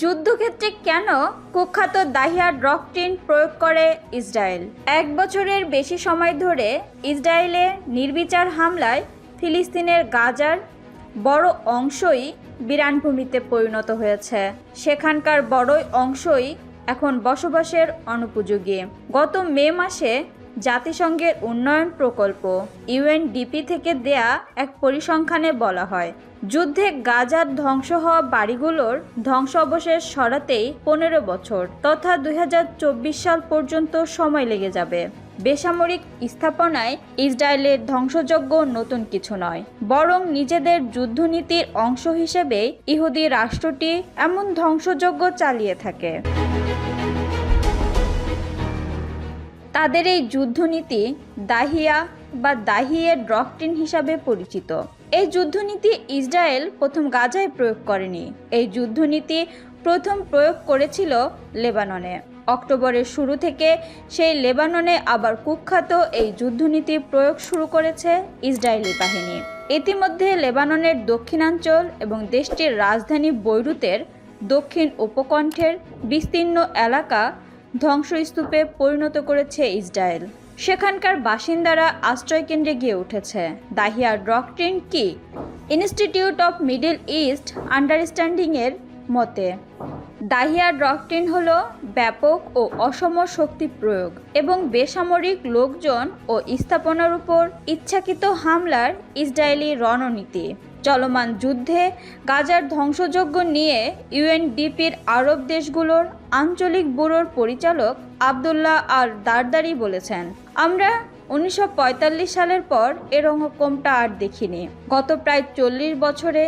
যুদ্ধক্ষেত্রে কেন কুখ্যাত দাহিয়ার ডক্ট্রিন প্রয়োগ করে ইসরায়েল? এক বছরের বেশি সময় ধরে ইসরায়েলে নির্বিচার হামলায় ফিলিস্তিনের গাজার বড় অংশই বিরানভূমিতে পরিণত হয়েছে। সেখানকার বড়ই অংশই এখন বসবাসের অনুপযোগী। গত মে মাসে জাতিসংঘের উন্নয়ন প্রকল্প, ইউএনডিপি থেকে দেয়া এক পরিসংখ্যানে বলা হয় যুদ্ধে গাজার ধ্বংস হওয়া বাড়িগুলোর ধ্বংস অবশেষ সরাতেই পনেরো বছর, তথা দুই হাজার চব্বিশ সাল পর্যন্ত সময় লেগে যাবে। বেসামরিক স্থাপনায় ইসরায়েলের ধ্বংসযজ্ঞ নতুন কিছু নয়, বরং নিজেদের যুদ্ধনীতির অংশ হিসেবে ইহুদি রাষ্ট্রটি এমন ধ্বংসযজ্ঞ চালিয়ে থাকে। তাদের এই যুদ্ধনীতি দাহিয়া বা দাহিয়ের ড্রকটিন হিসাবে পরিচিত। এই যুদ্ধনীতি ইসরায়েল প্রথম গাজায় প্রয়োগ করেনি। এই যুদ্ধনীতি প্রথম প্রয়োগ করেছিল লেবাননে। অক্টোবরের শুরু থেকে সেই লেবাননে আবার কুখ্যাত এই যুদ্ধনীতি প্রয়োগ শুরু করেছে ইসরায়েলি বাহিনী। ইতিমধ্যে লেবাননের দক্ষিণাঞ্চল এবং দেশটির রাজধানী বৈরুতের দক্ষিণ উপকণ্ঠের বিস্তীর্ণ এলাকা ধ্বংসস্তূপে পরিণত করেছে ইসরায়েল। সেখানকার বাসিন্দারা আশ্রয়কেন্দ্রে গিয়ে উঠেছে। দাহিয়ার ডক্ট্রিন কি? ইনস্টিটিউট অফ মিডল ইস্ট আন্ডারস্ট্যান্ডিংয়ের মতে, দাহিয়ার ডক্ট্রিন হল ব্যাপক ও অসম শক্তি প্রয়োগ এবং বেসামরিক লোকজন ও স্থাপনার উপর ইচ্ছাকৃত হামলার ইসরায়েলি রণনীতি। চলমান যুদ্ধে গাজার ধ্বংসযজ্ঞ নিয়ে ইউএনডিপির আরব দেশগুলোর আঞ্চলিক ব্যুরোর পরিচালক আবদুল্লাহ আর দারদারি বলেছেন, আমরা উনিশশো পঁয়তাল্লিশ সালের পর এরকমটা আর দেখিনি। গত প্রায় চল্লিশ বছরে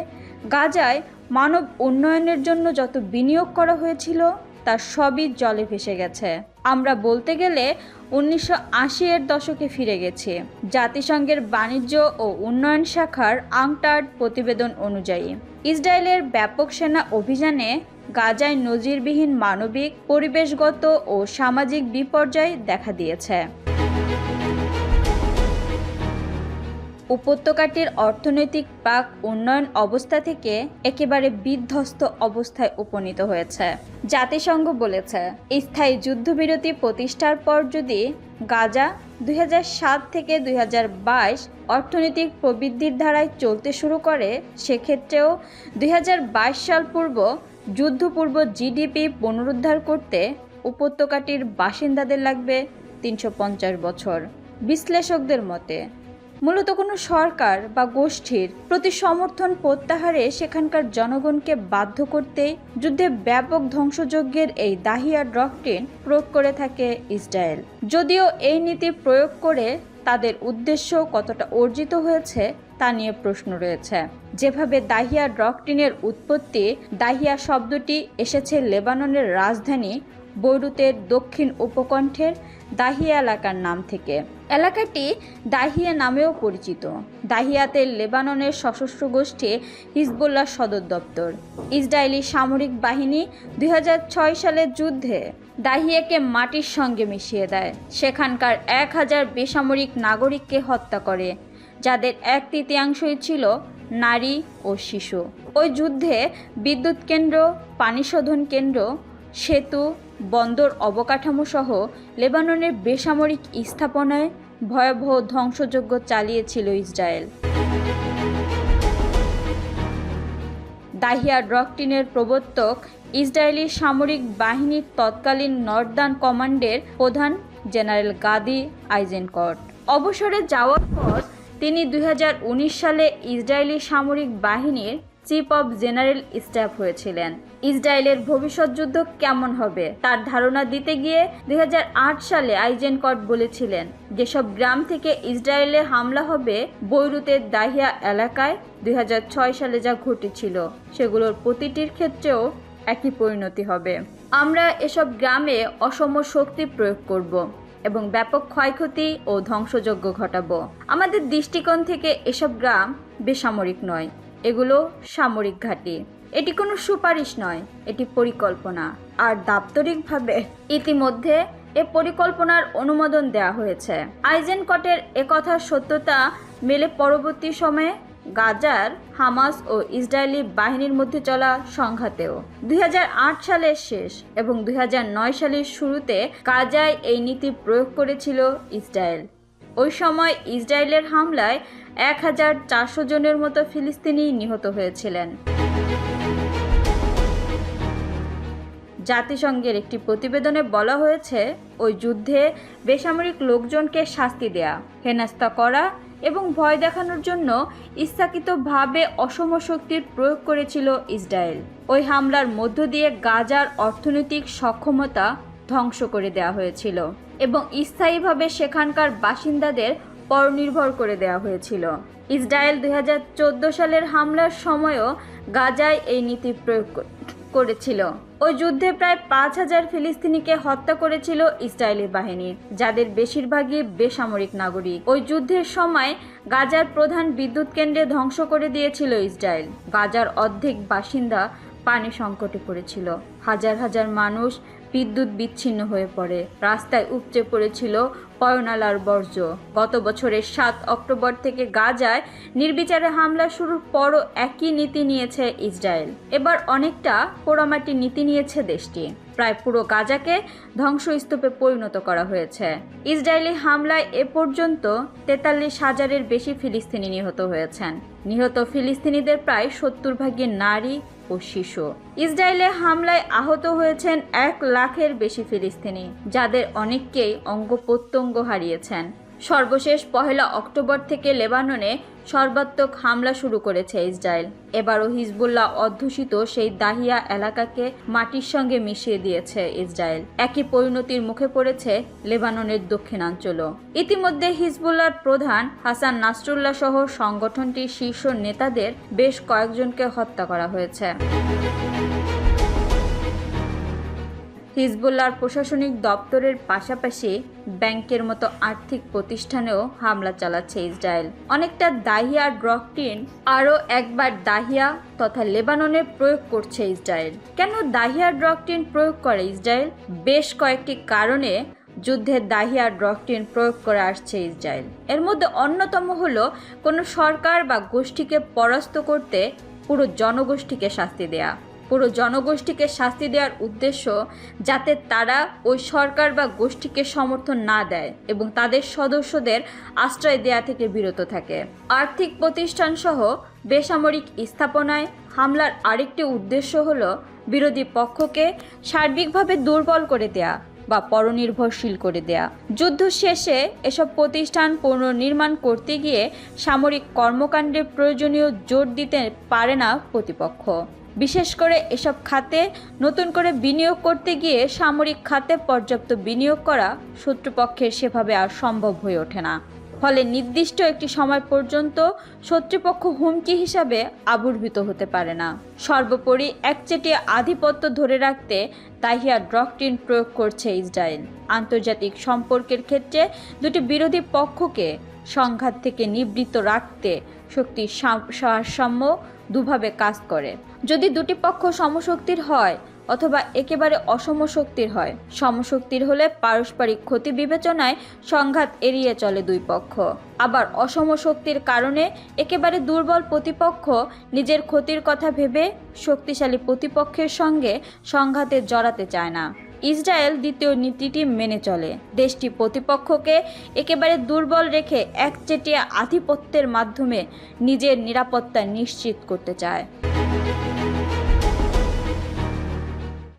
গাজায় মানব উন্নয়নের জন্য যত বিনিয়োগ করা হয়েছিল, তার সবই জলে ভেসে গেছে। আমরা বলতে গেলে উনিশশো আশি এর দশকে ফিরে গেছে। জাতিসংঘের বাণিজ্য ও উন্নয়ন শাখার আংটার্ড প্রতিবেদন অনুযায়ী ইসরায়েলের ব্যাপক সেনা অভিযানে গাজায় নজিরবিহীন মানবিক, পরিবেশগত ও সামাজিক বিপর্যয় দেখা দিয়েছে। উপত্যকাটির অর্থনৈতিক পাক উন্নয়ন অবস্থা থেকে একেবারে বিধ্বস্ত অবস্থায় উপনীত হয়েছে। জাতিসংঘ বলেছে, স্থায়ী যুদ্ধবিরতি প্রতিষ্ঠার পর যদি গাজা দুই হাজার সাত থেকে দুই হাজার বাইশ অর্থনৈতিক প্রবৃদ্ধির ধারায় চলতে শুরু করে, সেক্ষেত্রেও দুই হাজার বাইশ সাল পূর্ব, যুদ্ধপূর্ব জিডিপি পুনরুদ্ধার করতে উপত্যকাটির বাসিন্দাদের লাগবে তিনশো পঞ্চাশ বছর। বিশ্লেষকদের মতে মূলত কোনো সরকার বা গোষ্ঠীর প্রতি সমর্থন প্রত্যাহারে সেখানকার জনগণকে বাধ্য করতে যুদ্ধে ব্যাপক ধ্বংসযজ্ঞের এই দাহিয়া ডক্ট্রিন প্রয়োগ করে থাকে ইসরায়েল। যদিও এই নীতি প্রয়োগ করে তাদের উদ্দেশ্য কতটা অর্জিত হয়েছে তা নিয়ে প্রশ্ন রয়েছে। যেভাবে দাহিয়া ডক্ট্রিনের উৎপত্তি, দাহিয়া শব্দটি এসেছে লেবাননের রাজধানী বৈরুতের দক্ষিণ উপকণ্ঠের দাহিয়া এলাকার নাম থেকে। এলাকাটি দাহিয়া নামেও পরিচিত। দাহিয়াতে লেবাননের সশস্ত্র গোষ্ঠী হিজবুল্লাহ সদর দপ্তর। ইসরায়েলি সামরিক বাহিনী দুই হাজার ছয় সালের যুদ্ধে দাহিয়াকে মাটির সঙ্গে মিশিয়ে দেয়। সেখানকার এক হাজার বেসামরিক নাগরিককে হত্যা করে, যাদের এক তৃতীয়াংশই ছিল নারী ও শিশু। ওই যুদ্ধে বিদ্যুৎ কেন্দ্র, পানি শোধন কেন্দ্র, সেতু বন্দর অবকাঠামো সহ লেবাননের বেসামরিক স্থাপনায় ভয়াবহ ধ্বংসযজ্ঞ চালিয়েছিল ইসরায়েল। দাহিয়া ডক্টিনের প্রবর্তক ইসরায়েলি সামরিক বাহিনীর তৎকালীন নর্দার্ন কমান্ডের প্রধান জেনারেল গাদি আইজেনকট। অবসরে যাওয়ার পর তিনি দু হাজার উনিশ সালে ইসরায়েলি সামরিক বাহিনীর চিফ অব জেনারেল স্টাফ হয়েছিলেন। ইসরায়েলের ভবিষ্যৎ যুদ্ধ কেমন হবে, তার ধারণা দিতে গিয়ে দুই হাজার আট সালে আইজেনকট বলেছিলেন, যেসব গ্রাম থেকে ইসরায়েলে হামলা হবে বৈরুতের দাহিয়া এলাকায় দুই হাজার ছয় সালে যা ঘটেছিল, সেগুলোর প্রতিটির ক্ষেত্রেও একই পরিণতি হবে। আমরা এসব গ্রামে অসম শক্তি প্রয়োগ করব এবং ব্যাপক ক্ষয়ক্ষতি ও ধ্বংসযজ্ঞ ঘটাবো। আমাদের দৃষ্টিকোণ থেকে এসব গ্রাম বেসামরিক নয়। এগুলো সামরিক ঘাঁটি। এটি কোনো সুপারিশ নয়, এটি পরিকল্পনা। আর দাপ্তরিকভাবে ইতিমধ্যে এ পরিকল্পনার অনুমোদন দেওয়া হয়েছে। আইজেনকটের একথার সত্যতা মেলে পরবর্তী সময়ে গাজার, হামাস ও ইসরায়েলি বাহিনীর মধ্যে চলা সংঘাতেও। দুই হাজার আট সালের শেষ এবং দুই হাজার নয় সালের শুরুতে গাজায় এই নীতি প্রয়োগ করেছিল ইসরায়েল। ওই সময় ইসরায়েলের হামলায় এক হাজার চারশো জনের মতো ফিলিস্তিনি নিহত হয়েছিলেন। জাতিসংঘের একটি প্রতিবেদনে বলা হয়েছে, ওই যুদ্ধে বেসামরিক লোকজনকে শাস্তি দেয়া হেনাস্তা করা এবং ভয় দেখানোর জন্য ইচ্ছাকৃতভাবে অসম শক্তির প্রয়োগ করেছিল ইসরায়েল। ওই হামলার মধ্য দিয়ে গাজার অর্থনৈতিক সক্ষমতা ধ্বংস করে দেওয়া হয়েছিল। এবং স্থায়ীভাবে সেখানকার বাসিন্দাদের পরনির্ভর করে দেওয়া হয়েছিল। ইসরায়েল দুই সালের হামলার সময়ও গাজায় এই নীতি প্রয়োগ করেছিল। ওই যুদ্ধে প্রায় পাঁচ হাজার ফিলিস্তিনিকে হত্যা করেছিল ইসরায়েলি বাহিনী, যাদের বেশিরভাগই বেসামরিক নাগরিক। ওই যুদ্ধের সময় গাজার প্রধান বিদ্যুৎ কেন্দ্রে ধ্বংস করে দিয়েছিল ইসরায়েল। গাজার অর্ধেক বাসিন্দা পানি সংকটে পড়েছিল। হাজার হাজার মানুষ বিদ্যুৎ বিচ্ছিন্ন হয়ে পড়ে। রাস্তায় উপচে পড়েছিল পয়নালার বর্জ্য। গত বছরের সাত অক্টোবর থেকে গাজায় নির্বিচারে হামলা শুরুর পরও একই নীতি নিয়েছে ইসরায়েল। এবার অনেকটা পোড়ামাটির নীতি নিয়েছে দেশটি। প্রায় পুরো গাজাকে ধ্বংসস্তূপে পরিণত করা হয়েছে। ইসরায়েলি হামলায় এ পর্যন্ত তেতাল্লিশ হাজারের বেশি ফিলিস্তিনি নিহত হয়েছেন। নিহত ফিলিস্তিনিদের প্রায় সত্তর ভাগের নারী ও শিশু। ইসরায়েলে হামলায় আহত হয়েছেন এক লাখের বেশি ফিলিস্তিনি, যাদের অনেককেই অঙ্গ প্রত্যঙ্গ হারিয়েছেন। সর্বশেষ পহেলা অক্টোবর থেকে লেবাননে সর্বাত্মক হামলা শুরু করেছে ইসরায়েল। এবারও হিজবুল্লাহ অধ্যুষিত সেই দাহিয়া এলাকাকে মাটির সঙ্গে মিশিয়ে দিয়েছে ইসরায়েল। একই পরিণতির মুখে পড়েছে লেবাননের দক্ষিণাঞ্চলও ইতিমধ্যে হিজবুল্লাহর প্রধান হাসান নাসরুল্লাহ সহ সংগঠনটির শীর্ষ নেতাদের বেশ কয়েকজনকে হত্যা করা হয়েছে। হিজবুল্লাহর প্রশাসনিক দপ্তরের পাশাপাশি ব্যাংকের মতো আর্থিক প্রতিষ্ঠানেও হামলা চালাচ্ছে ইসরায়েল। অনেকটা দাহিয়া ড্রকটিন আরও একবার দাহিয়া তথা লেবাননে প্রয়োগ করছে ইসরায়েল। কেন দাহিয়া ড্রকটিন প্রয়োগ করে ইসরায়েল? বেশ কয়েকটি কারণে যুদ্ধে দাহিয়া ড্রকটিন প্রয়োগ করে আসছে ইসরায়েল। এর মধ্যে অন্যতম হলো, কোনো সরকার বা গোষ্ঠীকে পরাস্ত করতে পুরো জনগোষ্ঠীকে শাস্তি দেয়া। পুরো জনগোষ্ঠীকে শাস্তি দেওয়ার উদ্দেশ্য যাতে তারা ওই সরকার বা গোষ্ঠীকে সমর্থন না দেয় এবং তাদের সদস্যদের আশ্রয় দেয়া থেকে বিরত থাকে। আর্থিক প্রতিষ্ঠান সহ বেসামরিক স্থাপনায় হামলার আরেকটি উদ্দেশ্য হল বিরোধী পক্ষকে সার্বিকভাবে দুর্বল করে দেয়া বা পরনির্ভরশীল করে দেয়া। যুদ্ধ শেষে এসব প্রতিষ্ঠান পুনর্নির্মাণ করতে গিয়ে সামরিক কর্মকাণ্ডে প্রয়োজনীয় জোর দিতে পারে না প্রতিপক্ষ। বিশেষ করে এসব খাতে নতুন করে বিনিয়োগ করতে গিয়ে সামরিক খাতে পর্যাপ্ত বিনিয়োগ করা শত্রুপক্ষের সেভাবে আর সম্ভব হয়ে ওঠে না। ফলে নির্দিষ্ট একটি সময় পর্যন্ত শত্রুপক্ষ হুমকি হিসাবে আবির্ভূত হতে পারে না। সর্বোপরি একচেটিয়া আধিপত্য ধরে রাখতে তাহিয়া ড্রকটিন প্রয়োগ করছে ইসরায়েল। আন্তর্জাতিক সম্পর্কের ক্ষেত্রে দুটি বিরোধী পক্ষকে সংঘাত থেকে নিবৃত্ত রাখতে শক্তির সাম- ভারসাম্য দুভাবে কাজ করে। যদি দুটি পক্ষ সমশক্তির হয় অথবা একেবারে অসম শক্তির হয়, সমশক্তির হলে পারস্পরিক ক্ষতি বিবেচনায় সংঘাত এড়িয়ে চলে দুই পক্ষ। আবার অসম শক্তির কারণে একেবারে দুর্বল প্রতিপক্ষ নিজের ক্ষতির কথা ভেবে শক্তিশালী প্রতিপক্ষের সঙ্গে সংঘাতে জড়াতে চায় না। ইসরায়েল দ্বিতীয় নীতিটি মেনে চলে। দেশটি প্রতিপক্ষকে একেবারে দুর্বল রেখে একচেটিয়া আধিপত্যের মাধ্যমে নিজের নিরাপত্তা নিশ্চিত করতে চায়।